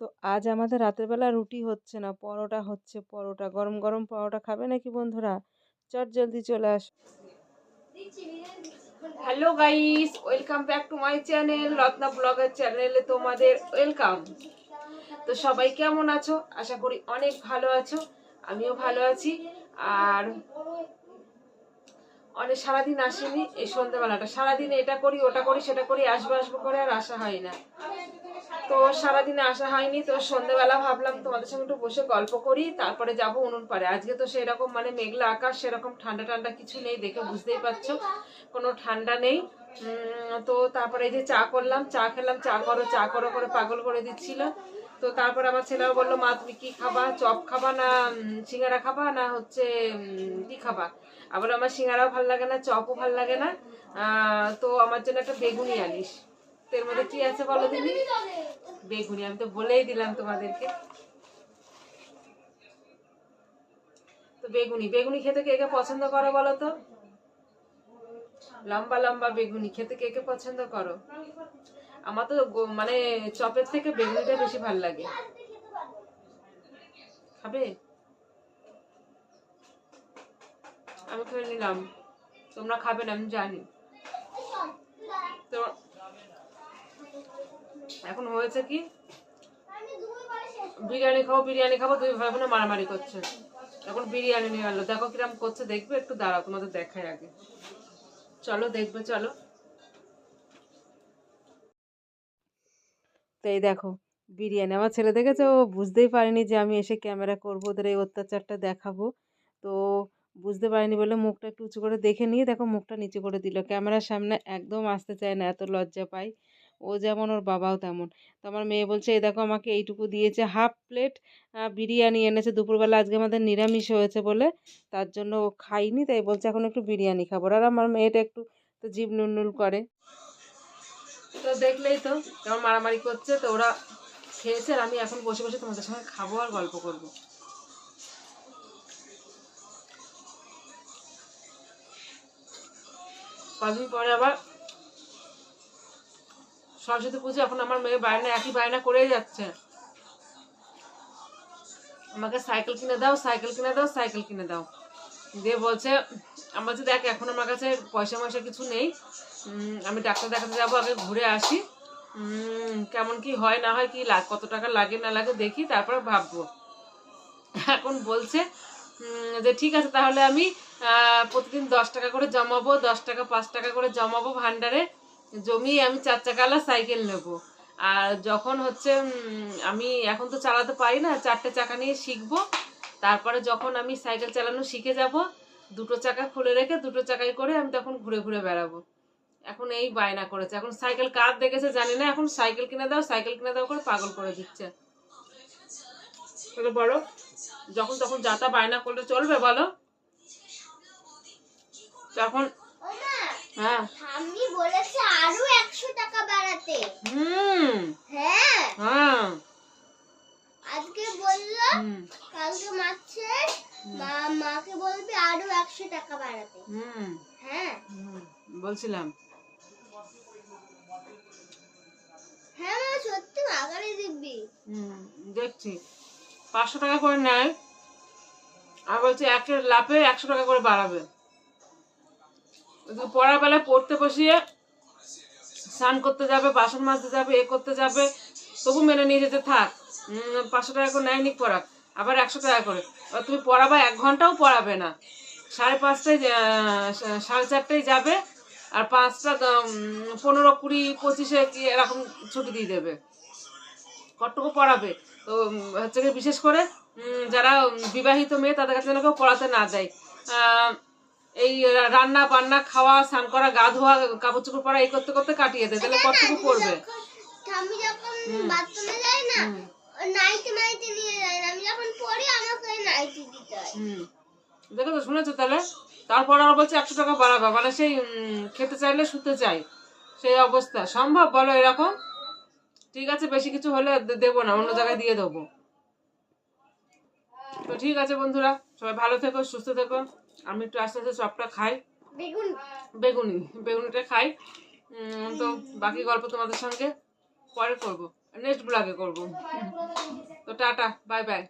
তো আজ আমাদের রাতের বেলা রুটি হচ্ছে না, পরোটা হচ্ছে পরোটা। গরম গরম পরোটা খাবে নাকি বন্ধুরা? চট জলদি চলে আস। Hello guys welcome back to my channel Ratna ব্লগের চ্যানেলে তোমাদের ওয়েলকাম তো সবাই কেমন আছো? আশা করি অনেক ভালো আছো, আমিও ভালো আছি। আর অনেক সারাদিন আসেনি, এই সন্ধ্যেবেলাটা। সারাদিন এটা করি, ওটা করি, সেটা করি, আসব আসব করে আর আসা হয় না। তো সারাদিনে আসা হয়নি, তো সন্ধ্যেবেলা ভাবলাম তোমাদের সঙ্গে একটু বসে গল্প করি, তারপরে যাব উনুন পারে আজকে তো সেরকম মানে মেঘলা আকাশ, সেরকম ঠান্ডা ঠান্ডা কিছু নেই দেখে বুঝতেই পারছ, কোনো ঠান্ডা নেই। তো তারপরে এই যে চা করলাম, চা খেলাম, চা করো চা করো করে পাগল করে দিচ্ছিল। তো তারপর আমার ছেলেও বলল, মা, তুমি কি খাবা? চপ খাবা না সিঙ্গারা খাবা না হচ্ছে কি খাবা? আবার আমার সিঙ্গারাও ভালো লাগে না, চপও ভালো লাগে না। তো আমার জন্য একটা বেগুনি আনিস। তো এর মধ্যে কি আছে বলো দিদি বেগুনি, আমি তো বলেই দিলাম তোমাদেরকে। তো বেগুনি বেগুনি খেতে কে কে পছন্দ করো বলো তো? লম্বা লম্বা বেগুনি, খেতে কে কে পছন্দ করো? আমার তো মানে চপের থেকে বেগুনিটা বেশি ভালো লাগে। খাবে? আমি খেয়ে নিলাম। তোমরা খাবে না, আমি জানি তো এখন হয়েছে কি? বিরিয়ানি খাব বিরিয়ানি খাব দুই ভাই বোনে মারামারি করছে। এখন বিরিয়ানি নিয়ে আনলো দেখো কিরম করছে দেখবে? একটু দাঁড়াও তোমাদের দেখাই আগে। চলো দেখবে চলো। তো এই দেখো বিরিয়ানি। আমার ছেলে দেখেছে ও বুঝতেই পারেনি যে আমি এসে ক্যামেরা করব ওদের এই অত্যাচারটা দেখাবো। তো বুঝতে পারিনি বলে মুখটা একটু উঁচু করে দেখে নিয়ে দেখো মুখটা নিচু করে দিল। ক্যামেরার সামনে একদম আসতে চায় না এত লজ্জা পাই ও যেমন, ওর বাবাও তেমন। তো আমার মেয়ে বলছে, এই দেখো আমাকে এইটুকু দিয়েছে, হাফ প্লেট বিরিয়ানি এনেছে। দুপুরবেলা আজকে আমাদের নিরামিষ হয়েছে বলে, তার জন্য ও খাইনি, তাই বলছে এখন একটু বিরিয়ানি খাব। আর আমার মেয়েটা একটু তো জিভ নুননুল করে। তো দেখলেই তো কেমন মারামারি করছে, তো ওরা খেয়েছে আর আমি এখন বসে বসে তোমাদের সঙ্গে খাব আর গল্প করব। কদিন পরে আবার সরস্বতী পুজো এখন আমার মেয়ে বায়না, একই বায়না করেই যাচ্ছে। আমাকে সাইকেল কিনে দাও, সাইকেল কিনে দাও, সাইকেল কিনে দাও। দিয়ে বলছে আমার বলছে দেখ, এখন আমার কাছে পয়সা ময়সা কিছু নেই। আমি ডাক্তার দেখাতে যাব, আগে ঘুরে আসি। কেমন কি হয়, না হয় কি লাগ কত টাকা লাগে, না লাগে দেখি, তারপর ভাববো। এখন বলছে যে ঠিক আছে, তাহলে আমি প্রতিদিন দশ টাকা করে জমাবো, দশ টাকা, পাঁচ টাকা করে জমাবো ভান্ডারে জমিয়ে আমি চার চাকাওয়ালা সাইকেল নেব। আর যখন হচ্ছে আমি এখন তো চালাতে পারি না, চারটে চাকা নিয়ে শিখব। তারপরে যখন আমি সাইকেল চালানো শিখে যাব, দুটো চাকা খুলে রেখে দুটো চাকায় করে আমি তখন ঘুরে ঘুরে বেড়াবো। এখন এই বায়না করেছে। এখন সাইকেল কার দেখেছে জানি না, এখন সাইকেল কিনে দাও, সাইকেল কিনে দাও করে পাগল করে দিচ্ছে। বলো, যখন তখন যাতা বায়না করলে চলবে বলো? তখন হ্যাঁ। ঠাম্মি বলেছে আরও একশো টাকা বাড়াতে। হুম। হ্যাঁ। হ্যাঁ। আজকে বলল কালকে মারছে মা মাকে বলবে আরও একশো টাকা বাড়াতে। হুম। হ্যাঁ। বলছিলাম। হ্যাঁ মা সত্যি আগারে দিবি হুম দেখছি। পাঁচশো টাকা করে নেয়। আর বলছে একের লাভে একশো টাকা করে বাড়াবে। পড়ার বেলায় পড়তে বসিয়ে স্নান করতে যাবে বাসন মাজতে যাবে এ করতে যাবে। তবু মেনে নিয়ে যেতে থাক। পাঁচশো টাকা করে নেয়নি পড়াক আবার একশো টাকা করে। তুমি পড়াবা এক ঘন্টাও পড়াবে না। সাড়ে পাঁচটায় সাড়ে চারটায় যাবে আর পাঁচটা পনেরো কুড়ি পঁচিশে কি এরকম ছুটি দিয়ে দেবে। কতটুকু পড়াবে? তো হচ্ছে বিশেষ করে যারা বিবাহিত মেয়ে তাদের কাছে যেন কেউ পড়াতে না আহ, এই রান্না বান্না খাওয়া স্নান করা গা ধোয়া কাপড় চোপড় পরা এই করতে করতে কাটিয়ে দেয়। তাহলে কতটুকু পড়বে? যখন বাথরুমে না নাইটি নিয়ে আমি যখন পড়ি আমাকে নাইটি দিতে হয়। দেখো তো শুনেছো তাহলে? তারপর আবার বলছে একশো টাকা বাড়াবে। মানে সেই খেতে চাইলে শুতে চাই। সেই অবস্থা। সম্ভব? বলো এরকম? ঠিক আছে বেশি কিছু হলে দেবো না অন্য জায়গায় দিয়ে দেবো। তো ঠিক আছে বন্ধুরা সবাই ভালো থেকো সুস্থ থেকো। আমি একটু আস্তে আস্তে সবটা খাই। বেগুন। বেগুনি বেগুনিটা খাই। তো বাকি গল্প তোমাদের সঙ্গে পরে করব। নেক্সট ব্লগে করব। তো টাটা বাই বাই